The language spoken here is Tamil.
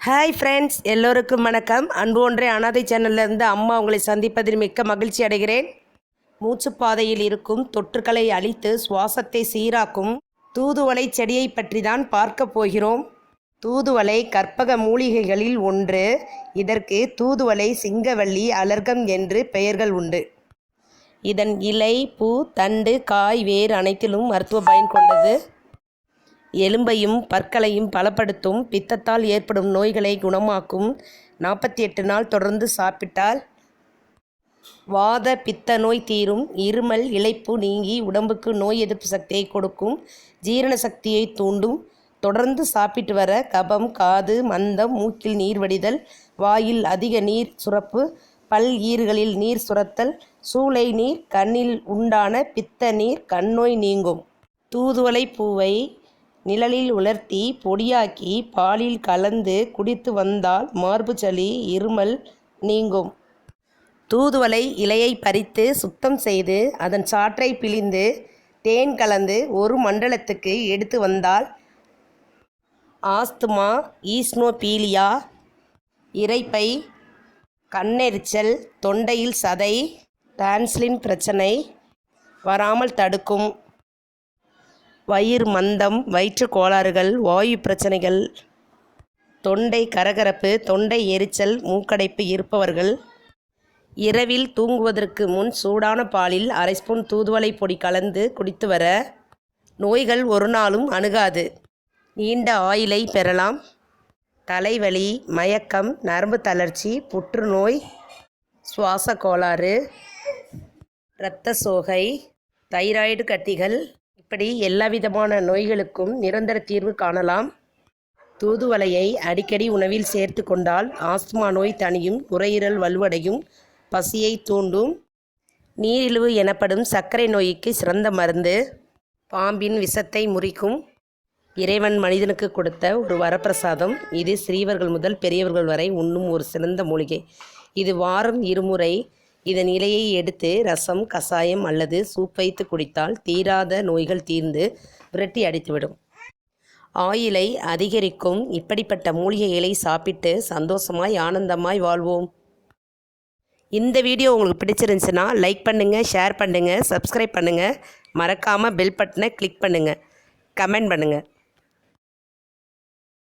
ஹாய் ஃப்ரெண்ட்ஸ் எல்லோருக்கும் வணக்கம். அன்பு ஒன்றே அனாதை சேனல்லேருந்து அம்மா உங்களை சந்திப்பதில் மிக்க மகிழ்ச்சி அடைகிறேன். மூச்சுப்பாதையில் இருக்கும் தொற்றுக்களை அழித்து சுவாசத்தை சீராக்கும் தூதுவளை செடியை பற்றி தான் பார்க்க போகிறோம். தூதுவளை கற்பக மூலிகைகளில் ஒன்று. இதற்கு தூதுவளை சிங்கவள்ளி அலர்கம் என்று பெயர்கள் உண்டு. இதன் இலை பூ தண்டு காய் வேர் அனைத்திலும் மருத்துவ பயன் கொண்டது. எலும்பையும் பற்களையும் பலப்படுத்தும் பித்தத்தால் ஏற்படும் நோய்களை குணமாக்கும். நாற்பத்தி எட்டு நாள் தொடர்ந்து சாப்பிட்டால் வாத பித்த நோய் தீரும். இருமல் இழைப்பு நீங்கி உடம்புக்கு நோய் எதிர்ப்பு சக்தியை கொடுக்கும். ஜீரண சக்தியை தூண்டும். தொடர்ந்து சாப்பிட்டு வர கபம் காது மந்தம் மூக்கில் நீர் வடிதல் வாயில் அதிக நீர் சுரப்பு பல் ஈறுகளில் நீர் சுரத்தல் சூளை நீர் கண்ணில் உண்டான பித்த நீர் கண்ணோய் நீங்கும். தூதுவளை பூவை நிழலில் உலர்த்தி பொடியாக்கி பாலில் கலந்து குடித்து வந்தால் மார்பு சளி இருமல் நீங்கும். தூதுவளை இலையை பறித்து சுத்தம் செய்து அதன் சாற்றை பிழிந்து தேன் கலந்து ஒரு மண்டலத்துக்கு எடுத்து வந்தால் ஆஸ்துமா ஈஸ்னோபீலியா இரைப்பை கண்ணெரிச்சல் தொண்டையில் சதை டான்ஸ்லின் பிரச்சனை வராமல் தடுக்கும். வயிறு மந்தம் வயிற்றுக் கோளாறுகள் வாயு பிரச்சனைகள் தொண்டை கரகரப்பு தொண்டை எரிச்சல் மூக்கடைப்பு இருப்பவர்கள். இரவில் தூங்குவதற்கு முன் சூடான பாலில் அரை ஸ்பூன் தூதுவளை பொடி கலந்து குடித்து வர நோய்கள் ஒரு நாளும் அணுகாது. நீண்ட ஆயுளை பெறலாம். தலைவலி மயக்கம் நரம்பு தளர்ச்சி புற்றுநோய் சுவாச கோளாறு இரத்த சோகை தைராய்டு கட்டிகள் இப்படி எல்லா விதமான நோய்களுக்கும் நிரந்தர தீர்வு காணலாம். தூதுவளையை அடிக்கடி உணவில் சேர்த்து கொண்டால் ஆஸ்துமா நோய் தனியும் நுரையீரல் வலுவடையும் பசியை தூண்டும். நீரிழிவு எனப்படும் சர்க்கரை நோய்க்கு சிறந்த மருந்து. பாம்பின் விஷத்தை முறிக்கும். இறைவன் மனிதனுக்கு கொடுத்த ஒரு வரப்பிரசாதம். இது சிறியவர்கள் முதல் பெரியவர்கள் வரை உண்ணும் ஒரு சிறந்த மூலிகை. இது வாரம் இருமுறை இதன் இலையை எடுத்து ரசம் கசாயம் அல்லது சூப் வைத்து குடித்தால் தீராத நோய்கள் தீர்ந்து விரட்டி அடித்துவிடும். ஆயிலை அதிகரிக்கும். இப்படிப்பட்ட மூலிகைகளை சாப்பிட்டு சந்தோஷமாய் ஆனந்தமாய் வாழ்வோம். இந்த வீடியோ உங்களுக்கு பிடிச்சிருந்துச்சுன்னா லைக் பண்ணுங்கள் ஷேர் பண்ணுங்கள் சப்ஸ்கிரைப் பண்ணுங்கள் மறக்காமல் பெல் பட்டனை கிளிக் பண்ணுங்கள் கமெண்ட் பண்ணுங்கள்